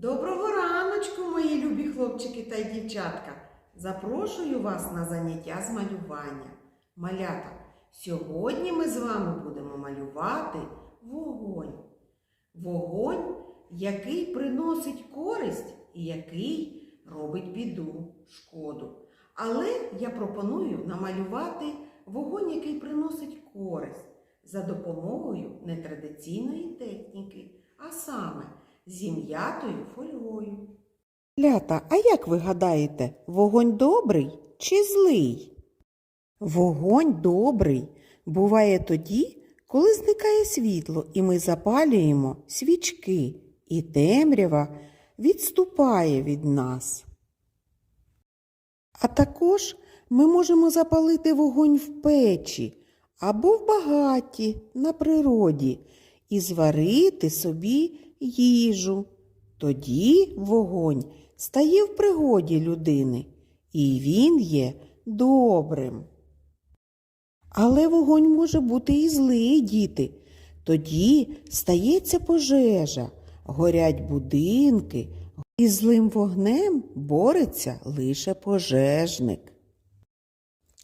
Доброго раночку, мої любі хлопчики та дівчатка. Запрошую вас на заняття з малювання. Малята, сьогодні ми з вами будемо малювати вогонь. Вогонь, який приносить користь і який робить біду, шкоду. Але я пропоную намалювати вогонь, який приносить користь за допомогою нетрадиційної техніки, а саме зім'ятою фольгою. Лята, а як ви гадаєте, вогонь добрий чи злий? Вогонь добрий буває тоді, коли зникає світло, і ми запалюємо свічки, і темрява відступає від нас. А також ми можемо запалити вогонь в печі або в багаті на природі і зварити собі їжу. Тоді вогонь стає в пригоді людини, і він є добрим. Але вогонь може бути і злий, діти. Тоді стається пожежа, горять будинки, і злим вогнем бореться лише пожежник.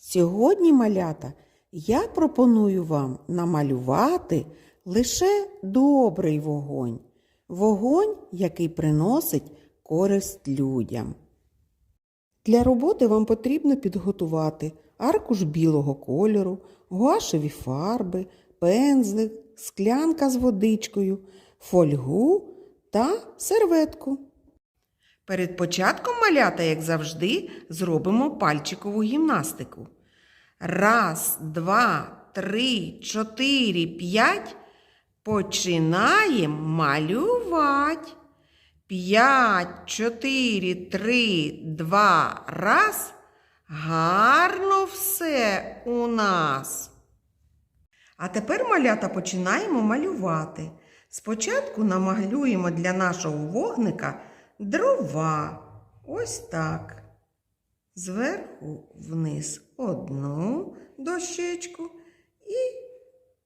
Сьогодні, малята, я пропоную вам намалювати лише добрий вогонь, вогонь, який приносить користь людям. Для роботи вам потрібно підготувати аркуш білого кольору, гуашеві фарби, пензлик, склянка з водичкою, фольгу та серветку. Перед початком малята, як завжди, зробимо пальчикову гімнастику. Раз, два, три, чотири, п'ять. Починаємо малювати. П'ять, чотири, три, два, раз. Гарно все у нас. А тепер малята починаємо малювати. Спочатку намалюємо для нашого вогника дрова. Ось так. Зверху вниз одну дощечку і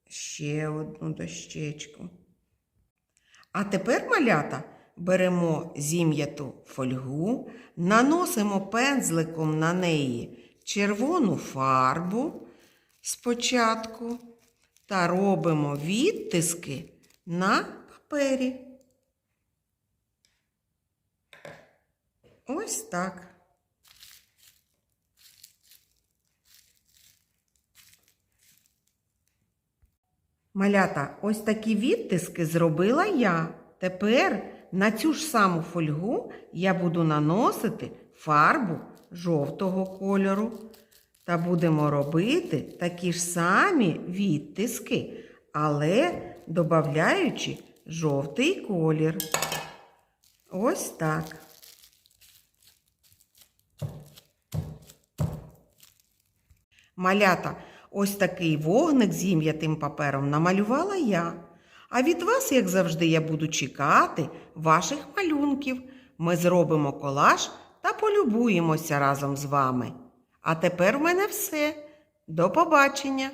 ще одну дощечку. А тепер, малята, беремо зім'яту фольгу, наносимо пензликом на неї червону фарбу спочатку та робимо відтиски на папері. Ось так. Малята, ось такі відтиски зробила я. Тепер на цю ж саму фольгу я буду наносити фарбу жовтого кольору. Та будемо робити такі ж самі відтиски, але додаючи жовтий колір. Ось так. Малята, ось такий вогник з ім'ятим папером намалювала я. А від вас, як завжди, я буду чекати ваших малюнків. Ми зробимо колаж та полюбуємося разом з вами. А тепер в мене все. До побачення!